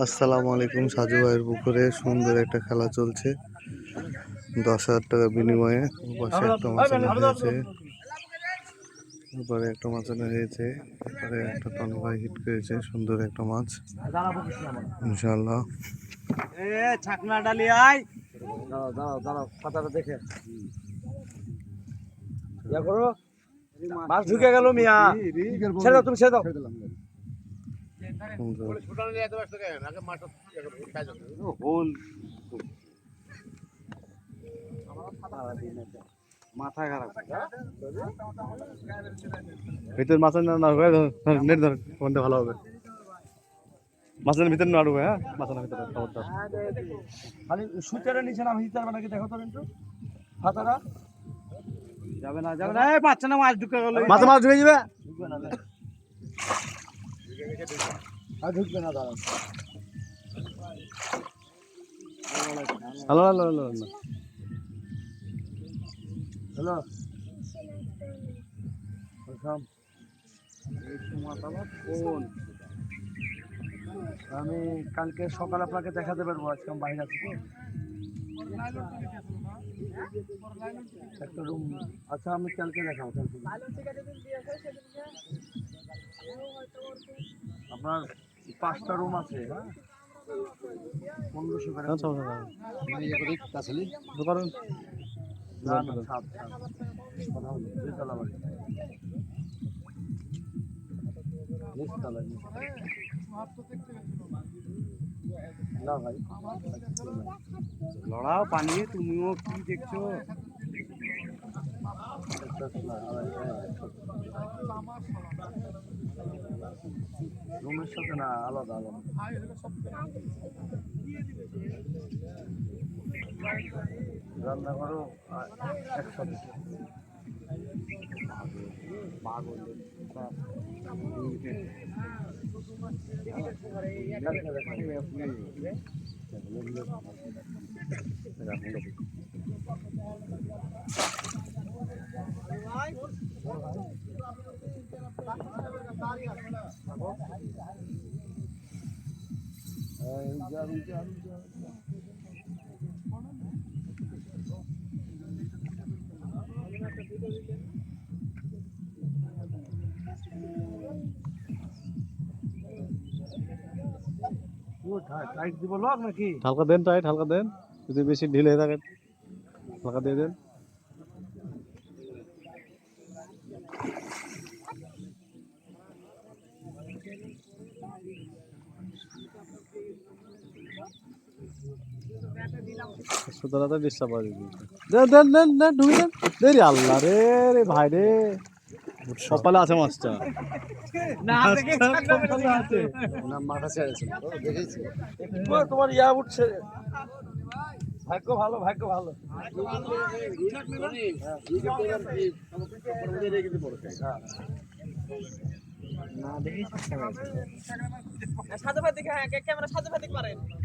আসসালামু আলাইকুম সাজু ভাইয়ের পুকুরে সুন্দর একটা খেলা চলছে। দশ হাজার টাকা বিনিময়ে পাশে একটা মাছানো হয়েছে। এবারে একটা মাছানো হয়েছে এবারে একটা টন ভাই হিট করেছে সুন্দর একটা মাছ। ইনশাল্লাহ এ ছাকনা ডালি আই দাঁড়াও দাঁড়াও দাঁড়াও পাতাটা দেখে। করো। মাছ ঢুকে গেল মিয়া। ছেড়ে দাও তুমি ছেড়ে দাও। মাথা খারাপ। ভিতর মাছের না নেট ধর কোনটা ভালো হবে। মাছের ভিতরে না হ্যাঁ? মাছের ভিতরে খবরদার। খালি সুতের নিচে নাম দেখো তো একটু হাতাটা যাবে না যাবে না। এই পাচ্ছে না মাছ ঢুকে গেল। মাছে মাছ ঢুকে যাবে? ঢুকবে না আর ঢুকবে না হ্যালো হ্যালো হ্যালো আমি কালকে সকালে আপনাকে দেখাতে পারব আজকে আমি বাইরে আছি তো। একটা রুম আচ্ছা আমি কালকে দেখাবো কালকে। আপনার পাঁচটা রুম আছে। হ্যাঁ পনেরোশো করে আচ্ছা আচ্ছা দোকান? লড়াও পানি তুমিও কি দেখছ? রুমের সাথে না আলাদা আলাদা। রান্নাঘরও একসাথে। টাইট হালকা দেন টাইট হালকা দেন। যদি বেশি ঢিলে হয়ে থাকে হালকা দিয়ে দেন। সুতরাং তো ডিস্টার্ব দিয়েছে দেন দেন দেন দেন ঢুকে দেন দে আল্লাহ রে রে ভাই রে। সকালে আছে মাছটা না দেখে আছে। না মাথা ছেড়েছে দেখেছি। তোমার ইয়া উঠছে। ভাগ্য ভালো ভাগ্য ভালো। না দেখেছি ভাই দেখে ক্যামেরা সাধু ভাই দেখতে পারেন।